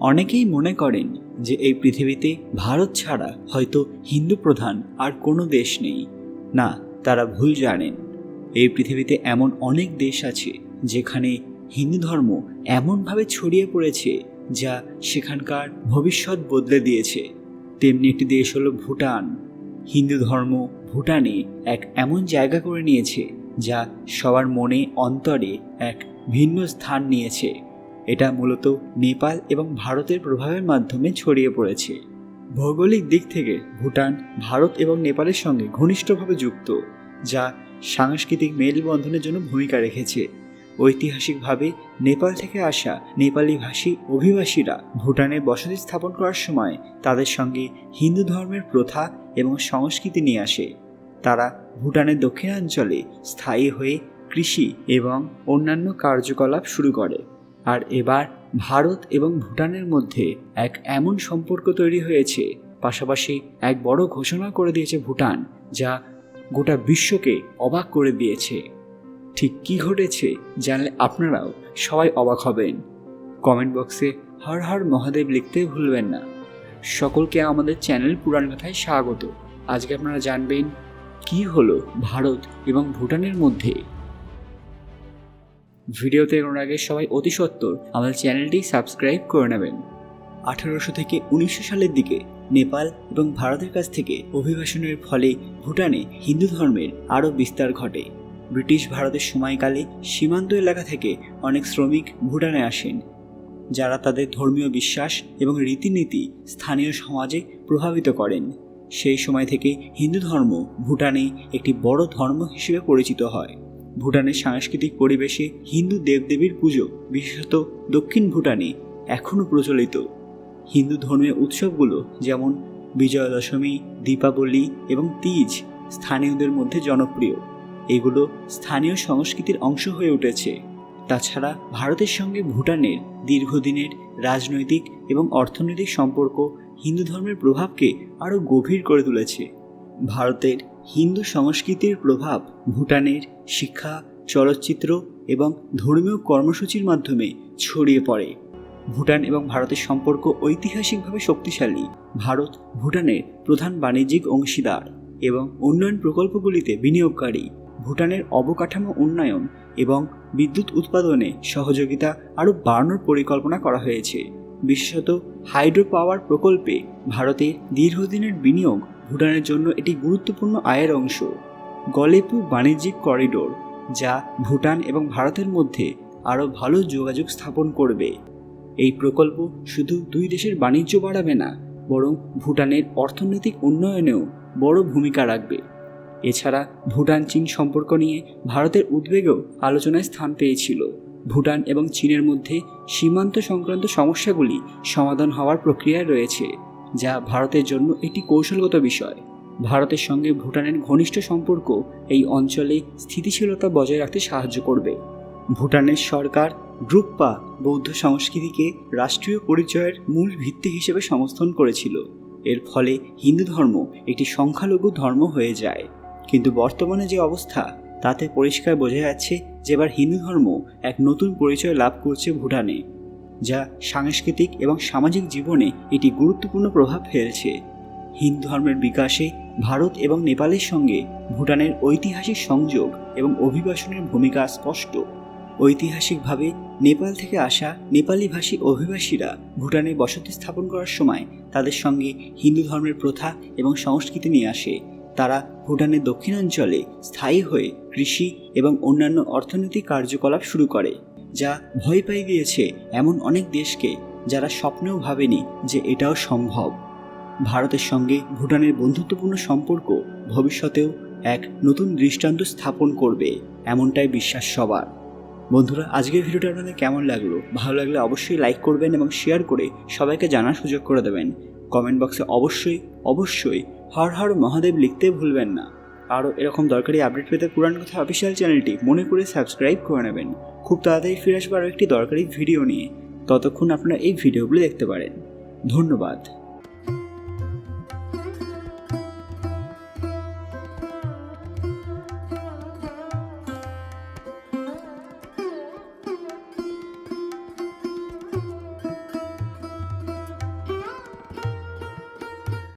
অনেকেই মনে করেন যে এই পৃথিবীতে ভারত ছাড়া হয়তো হিন্দু প্রধান আর কোনো দেশ নেই। না, তারা ভুল জানেন। এই পৃথিবীতে এমন অনেক দেশ আছে যেখানে হিন্দু ধর্ম এমনভাবে ছড়িয়ে পড়েছে যা সেখানকার ভবিষ্যৎ বদলে দিয়েছে। তেমনি একটি দেশ হলো ভুটান। হিন্দু ধর্ম ভুটানে এক এমন জায়গা করে নিয়েছে যা সবার মনে অন্তরে এক ভিন্ন স্থান নিয়েছে। এটা মূলত নেপাল এবং ভারতের প্রভাবের মাধ্যমে ছড়িয়ে পড়েছে। ভৌগোলিক দিক থেকে ভুটান, ভারত এবং নেপালের সঙ্গে ঘনিষ্ঠভাবে যুক্ত, যা সাংস্কৃতিক মেলবন্ধনের জন্য ভূমিকা রেখেছে। ঐতিহাসিকভাবে নেপাল থেকে আসা নেপালি ভাষী অভিবাসীরা ভুটানে বসতি স্থাপন করার সময় তাদের সঙ্গে হিন্দু ধর্মের প্রথা এবং সংস্কৃতি নিয়ে আসে। তারা ভুটানের দক্ষিণাঞ্চলে স্থায়ী হয়ে কৃষি এবং অন্যান্য কার্যকলাপ শুরু করে। আর এবার ভারত এবং ভুটানের মধ্যে এক এমন সম্পর্ক তৈরি হয়েছে, পাশাপাশি এক বড় ঘোষণা করে দিয়েছে ভুটান, যা গোটা বিশ্বকে অবাক করে দিয়েছে। ঠিক কি ঘটেছে জানলে আপনারাও সবাই অবাক হবেন। কমেন্ট বক্সে হর হর মহাদেব লিখতে ভুলবেন না। সকলকে আমাদের চ্যানেল পুরাণ কথায় স্বাগত। আজকে আপনারা জানবেন কি হলো ভারত এবং ভুটানের মধ্যে। ভিডিওতে এগোনোর আগে সবাই অতি সত্বর আমাদের চ্যানেলটি সাবস্ক্রাইব করে নেবেন। আঠারোশো থেকে উনিশশো সালের দিকে নেপাল এবং ভারতের কাছ থেকে অভিবাসনের ফলে ভুটানে হিন্দু ধর্মের আরও বিস্তার ঘটে। ব্রিটিশ ভারতের সময়কালে সীমান্ত এলাকা থেকে অনেক শ্রমিক ভুটানে আসেন, যারা তাদের ধর্মীয় বিশ্বাস এবং রীতিনীতি স্থানীয় সমাজে প্রভাবিত করেন। সেই সময় থেকে হিন্দু ধর্ম ভুটানে একটি বড় ধর্ম হিসেবে পরিচিত হয়। ভুটানের সাংস্কৃতিক পরিবেশে হিন্দু দেবদেবীর পুজো, বিশেষত দক্ষিণ ভুটানে, এখনও প্রচলিত। হিন্দু ধর্মীয় উৎসবগুলো যেমন বিজয়া দশমী দীপাবলি এবং তিজ স্থানীয়দের মধ্যে জনপ্রিয়। এগুলো স্থানীয় সংস্কৃতির অংশ হয়ে উঠেছে। তাছাড়া ভারতের সঙ্গে ভুটানের দীর্ঘদিনের রাজনৈতিক এবং অর্থনৈতিক সম্পর্ক হিন্দু ধর্মের প্রভাবকে আরও গভীর করে তুলেছে। ভারতের হিন্দু সংস্কৃতির প্রভাব ভুটানের শিক্ষা, চলচ্চিত্র এবং ধর্মীয় কর্মসূচির মাধ্যমে ছড়িয়ে পড়ে। ভুটান এবং ভারতের সম্পর্ক ঐতিহাসিকভাবে শক্তিশালী। ভারত ভুটানের প্রধান বাণিজ্যিক অংশীদার এবং উন্নয়ন প্রকল্পগুলিতে বিনিয়োগকারী। ভুটানের অবকাঠামো উন্নয়ন এবং বিদ্যুৎ উৎপাদনে সহযোগিতা আরও বাড়ানোর পরিকল্পনা করা হয়েছে। বিশেষত হাইড্রো পাওয়ার প্রকল্পে ভারতের দীর্ঘদিনের বিনিয়োগ ভুটানের জন্য এটি গুরুত্বপূর্ণ আয়ের অংশ। গলেপু বাণিজ্যিক করিডোর, যা ভুটান এবং ভারতের মধ্যে আরও ভালো যোগাযোগ স্থাপন করবে। এই প্রকল্প শুধু দুই দেশের বাণিজ্য বাড়াবে না, বরং ভুটানের অর্থনৈতিক উন্নয়নেও বড় ভূমিকা রাখবে। এছাড়া ভুটান চীন সম্পর্ক নিয়ে ভারতের উদ্বেগও আলোচনায় স্থান পেয়েছিল। ভুটান এবং চীনের মধ্যে সীমান্ত সংক্রান্ত সমস্যাগুলি সমাধান হওয়ার প্রক্রিয়ায় রয়েছে। যা ভারতের জন্য একটি কৌশলগত বিষয়। ভারতের সঙ্গে ভুটানের ঘনিষ্ঠ সম্পর্ক এই অঞ্চলে স্থিতিশীলতা বজায় রাখতে সাহায্য করবে। ভুটানের সরকার গ্রুপ্পা বৌদ্ধ সংস্কৃতিকে রাষ্ট্রীয় পরিচয়ের মূল ভিত্তি হিসেবে সমর্থন করেছিল। এর ফলে হিন্দু ধর্ম একটি সংখ্যালঘু ধর্ম হয়ে যায়। কিন্তু বর্তমানে যে অবস্থা, তাতে পরিষ্কার বোঝা যাচ্ছে যে এবার হিন্দু ধর্ম এক নতুন পরিচয় লাভ করছে ভুটানে। যা সাংস্কৃতিক এবং সামাজিক জীবনে এটি গুরুত্বপূর্ণ প্রভাব ফেলছে। হিন্দু ধর্মের বিকাশে ভারত এবং নেপালের সঙ্গে ভুটানের ঐতিহাসিক সংযোগ এবং অভিবাসনের ভূমিকা স্পষ্ট। ঐতিহাসিকভাবে নেপাল থেকে আসা নেপালি ভাষী অভিবাসীরা ভুটানে বসতি স্থাপন করার সময় তাদের সঙ্গে হিন্দু ধর্মের প্রথা এবং সংস্কৃতি নিয়ে আসে। তারা ভুটানের দক্ষিণাঞ্চলে স্থায়ী হয়ে কৃষি এবং অন্যান্য অর্থনৈতিক কার্যকলাপ শুরু করে। যা ভয় পাই দিয়েছে এমন অনেক দেশকে যারা স্বপ্নেও ভাবেনি যে এটাও সম্ভব। ভারতের সঙ্গে ভুটানের বন্ধুত্বপূর্ণ সম্পর্ক ভবিষ্যতেও এক নতুন দৃষ্টান্ত স্থাপন করবে, এমনটাই বিশ্বাস সবার। বন্ধুরা, আজকের ভিডিওটা আপনাদের কেমন লাগল? ভালো লাগলে অবশ্যই লাইক করবেন এবং শেয়ার করে সবাইকে জানার সুযোগ করে দেবেন। কমেন্ট বক্সে অবশ্যই অবশ্যই হর হর মহাদেব লিখতে ভুলবেন না। আরও এরকম দরকারি আপডেট পেতে পুরান কথা অফিসিয়াল চ্যানেলটি মনে করে সাবস্ক্রাইব করে নেবেন। খুব তাড়াতাড়ি ফিরে আসব আরও একটি দরকারি ভিডিও নিয়ে। ততক্ষণ আপনারা এই ভিডিওগুলো দেখতে পারেন। ধন্যবাদ।